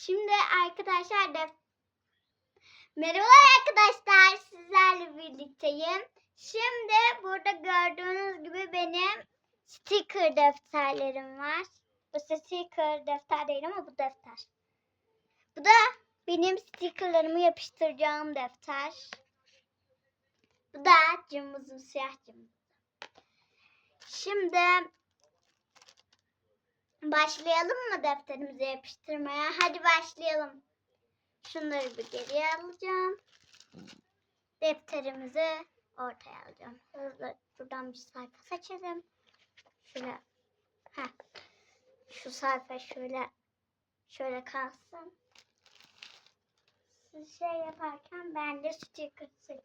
Şimdi arkadaşlar def Merhabalar arkadaşlar sizlerle birlikteyim. Şimdi burada gördüğünüz gibi benim sticker defterlerim var. Bu sticker defter değil ama bu defter. Bu da benim stickerlarımı yapıştıracağım defter. Bu da cımbızım siyah cımbız. Şimdi başlayalım mı defterimize yapıştırmaya? Hadi başlayalım. Şunları bir geriye alacağım. Defterimizi ortaya alacağım. Hızlı buradan bir sayfa seçelim. Şöyle heh. Şu sayfa şöyle şöyle kalsın. Siz şey yaparken ben de sticker seçeyim.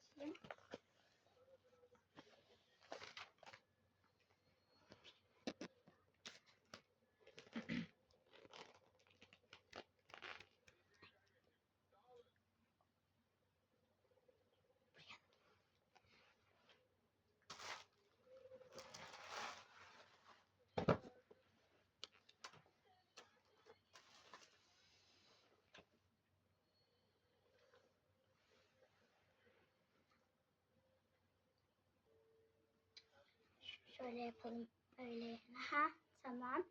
Şöyle yapalım. Öyle. Ha, tamam.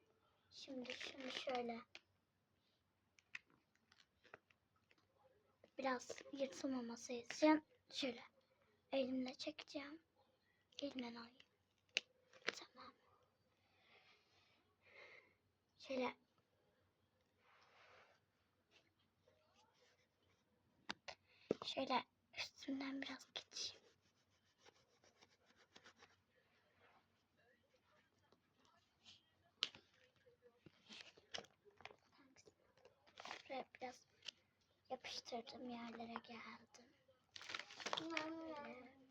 Şimdi şunu şöyle. Biraz yırtılmaması için şöyle elimle çekeceğim. Elimden alayım. Tamam. Şöyle şöyle üstünden biraz geçeyim. Şuraya biraz yapıştırdım yerlere geldim. Şöyle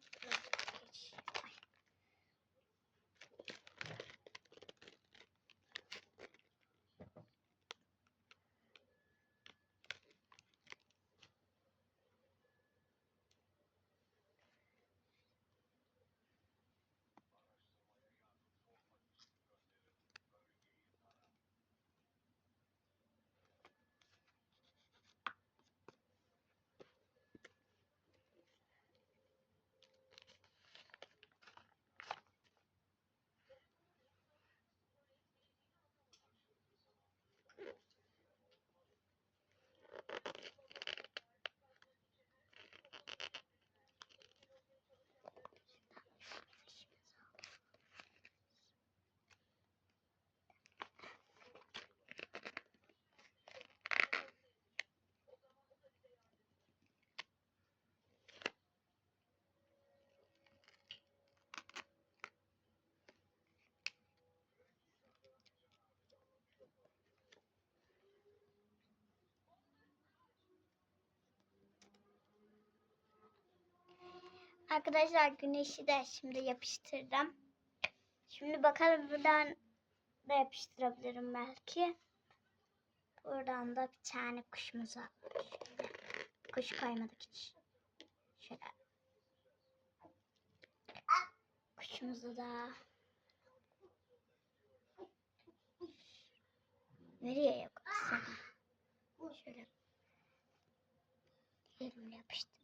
Arkadaşlar güneşi de şimdi yapıştırdım. Şimdi bakalım buradan da yapıştırabilirim belki. Buradan da bir tane kuşumuz var. Şöyle. Kuş koymadık hiç. Şöyle. Kuşumuzu da nereye yapıştırsam? Şöyle elimle yapıştır.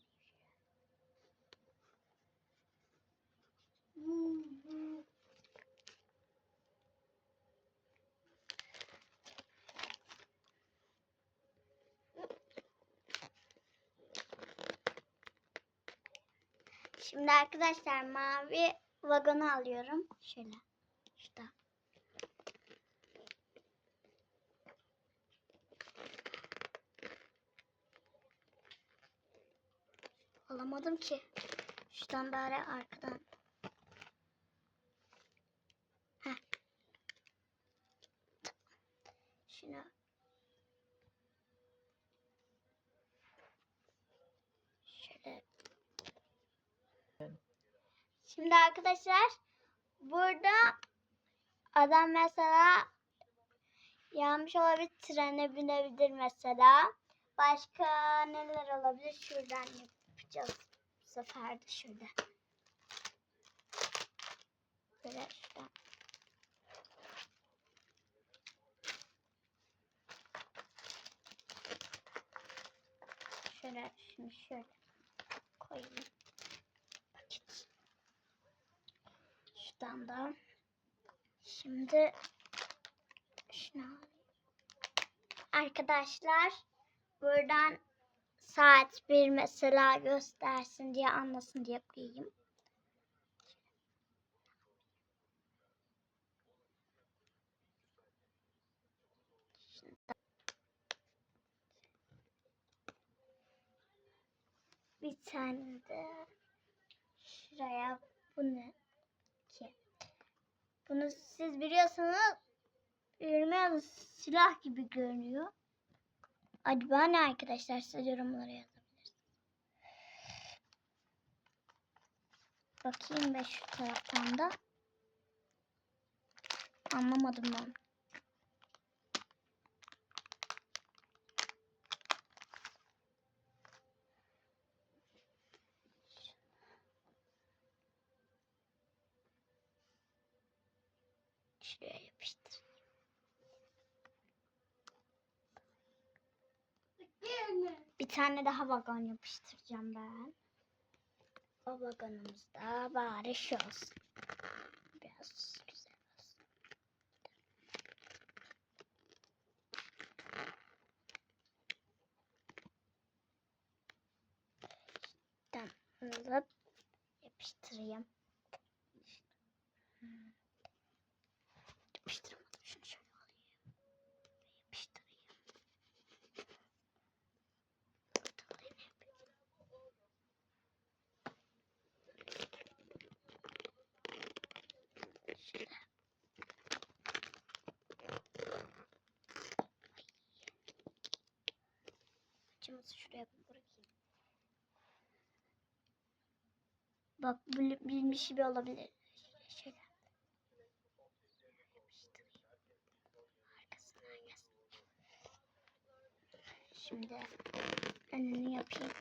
Şimdi arkadaşlar mavi vagonu alıyorum. Şöyle. Şurada. Alamadım ki. Şuradan bari arkadan. Heh. Şunu. Şimdi arkadaşlar burada adam mesela yanmış olabilir trene binebilir mesela. Başka neler olabilir? Şuradan yapacağız. Bu sefer de şurada. Böyle şuradan. şöyle şunu şöyle koyayım. Şuradan da. Şimdi şunu alayım. Arkadaşlar buradan saat bir mesela göstersin diye anlasın diye koyayım. Bir tane de şuraya bunu ki bunu siz biliyorsanız bilmeyen silah gibi görünüyor. Acaba ne arkadaşlar siz yorumlara yazabilirsiniz. Bakayım ben şu taraftan da. Anlamadım ben. Şuraya yapıştır. Bir tane daha vagon yapıştıracağım ben. O vagonumuzda bari şu olsun. Biraz güzel olsun. Alıp yapıştırayım. Açımızı şuraya bırakayım. Bak bil- bilmiş gibi olabilir. Şöyle. Şimdi önünü yapayım.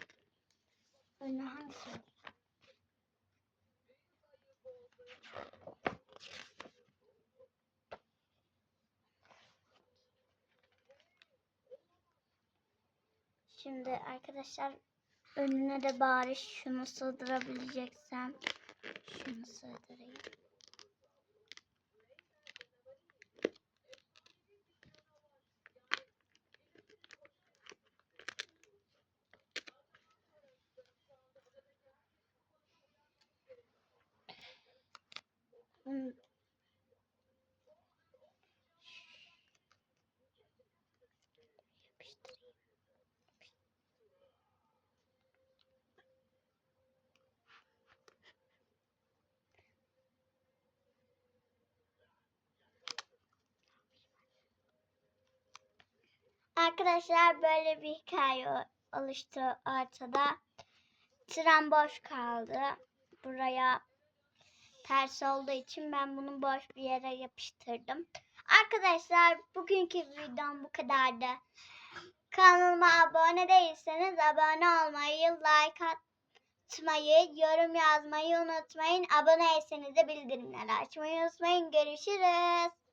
Önü hangisi? olsun? Şimdi arkadaşlar önüne de bari şunu sığdırabileceksem şunu sığdırayım. Bunu yapıştırayım. Arkadaşlar böyle bir hikaye oluştu ortada. Tren boş kaldı. Buraya ters olduğu için ben bunu boş bir yere yapıştırdım. Arkadaşlar bugünkü videom bu kadardı. Kanalıma abone değilseniz abone olmayı, like atmayı, yorum yazmayı unutmayın. Aboneyseniz de bildirimleri açmayı unutmayın. Görüşürüz.